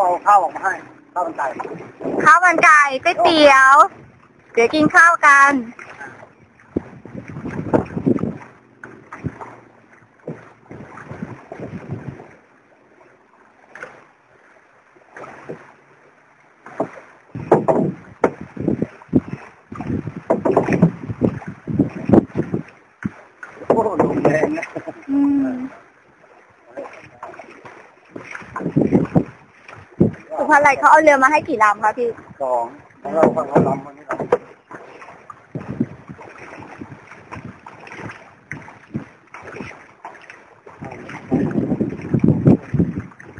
เอาข้าวออกมาให้ข้าวมันไก่ข้าวมันไก่ก๋วยเตี๋ยวเดี๋ยวกินข้าวกันโอ้โหลมแรงนะอืม สุภาลัยเขาเอาเรือมาให้กี่ลำคะพี่สองของเราฝั่งเราลำวันนี้ลำ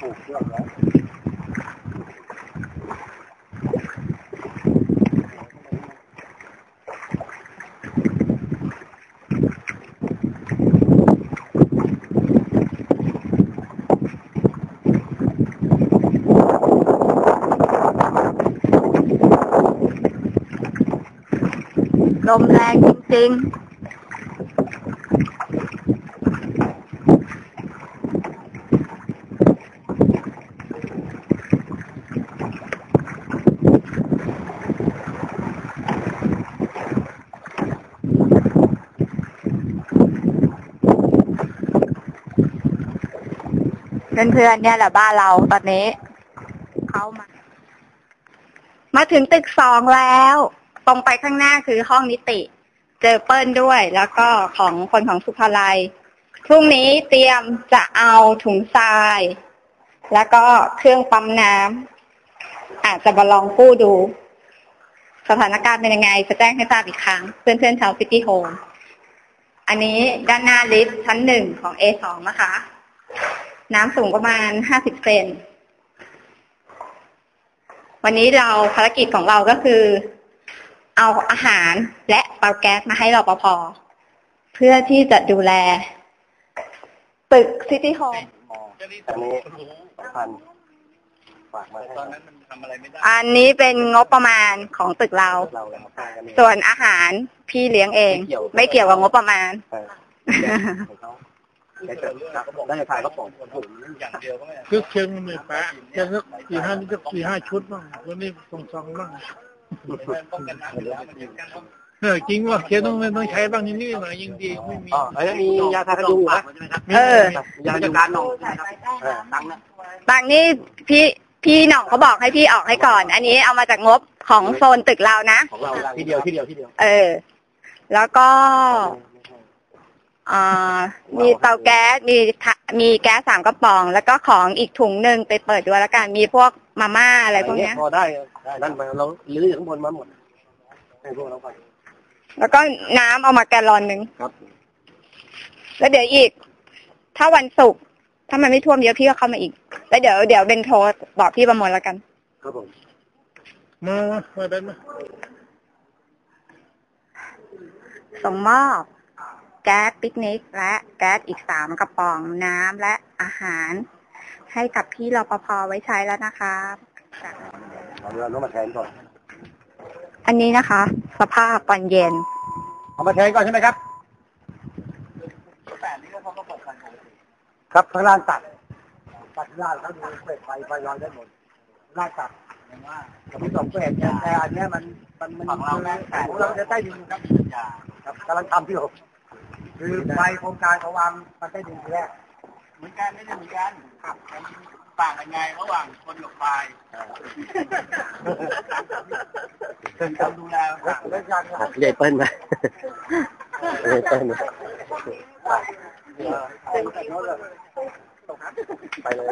ปลูกเชือกแล้ว ลมแรงจริงๆ เพื่อนๆเนี่ยแหละบ้านเราตอนนี้ เขามา มาถึงตึกสองแล้ว ตรงไปข้างหน้าคือห้องนิติ เจอเปิ้ลด้วย แล้วก็ของคนของสุภาลัยพรุ่งนี้เตรียมจะเอาถุงทราย แล้วก็เครื่องปั๊มน้ำอาจจะมาลองกู้ดู สถานการณ์เป็นยังไง จะแจ้งให้ทราบอีกครั้ง เพื่อนๆชาวซิตี้โฮมอันนี้ด้านหน้าลิฟต์ชั้นหนึ่งของ A2 นะคะ น้ำสูงประมาณ50เซนวันนี้เราภารกิจของเราก็คือ เอาอาหารและเตาแก๊สมาให้รปภเพื่อที่จะดูแล ตึกซิตี้โฮมอันนี้สำคัญฝากมาให้ตอนนั้นมันทำอะไรไม่ได้อันนี้เป็นงบประมาณของตึกเรา เราเราสร้างกันเองส่วนอาหารพี่เลี้ยงเอง ไม่เกี่ยวกับงบประมาณใช่ของเขาได้จะได้จะขายกระป๋องถุงอย่างเดียวก็ไม่ได้คือเชียงมันไม่แปะแค่สักสี่ห้านี่สักสี่ห้าชุดบ้างวันนี้สองสองบ้าง มันป้องกันน้ำอยู่แล้วมันยังกันต้องเออจริงว่าเคสต้องต้องใช้บ้างนิดๆหน่อยยังดีไม่มีอ๋อแล้วมียาทากันยุงนะเออยาจัดการนองตังค์นะบางนี่พี่พี่หน่องเขาบอกให้พี่ออกให้ก่อน อันนี้เอามาจากงบของโซนตึกเรานะของเราที่เดียวที่เดียวที่เดียว เออ แล้วก็อ่า มีเตาแก๊สมีทะมีแก๊สสามกระป๋อง แล้วก็ของอีกถุงหนึ่งไปเปิดดูแล้วกันมีพวกมาม่าอะไรพวกเนี้ยพอได้ได้นั่นไปเราลื้อจากข้างบนมาหมดให้พวกเราไปแล้วก็น้ำเอามาแกลลอนหนึ่งครับ แล้วเดี๋ยวอีก ถ้าวันศุกร์ถ้ามันไม่ท่วมเยอะพี่ก็เข้ามาอีก แล้วเดี๋ยวเดี๋ยวเป็นโทรบอกพี่ประมวลแล้วกัน ครับผมมามาได้ไหมส่งมอบ แก๊สปิกนิก และแก๊สอีกสามกระป๋องน้ำและอาหาร ให้กับพี่รปภไว้ใช้แล้วนะคะเราเราต้องมาแทนก่อนอันนี้นะคะ สภาพตอนเย็น เอามาแทนก่อนใช่ไหมครับแต่นี่ก็เขาก็เปิดไฟปกติครับข้างล่างตัดตัดข้างล่างเขาดูเปิดไฟไฟลอยได้หมดข้างล่างตัดอย่างว่าผมไม่ต้องเปิดเนี่ยแต่อันเนี้ยมันมันมันของเราแม่แต่ของเราจะใต้ดินครับยาครับกำลังทำที่ผม คือไฟโครงการเขาวางมันใต้ดินทีแรกเหมือนกันไม่ได้เหมือนกันครับมันต่างกันไงระหว่างคนกับไฟเป็นการดูแลต่างเล่นกันใหญ่เปิ้ลไหมใหญ่เปิ้ลไปเลย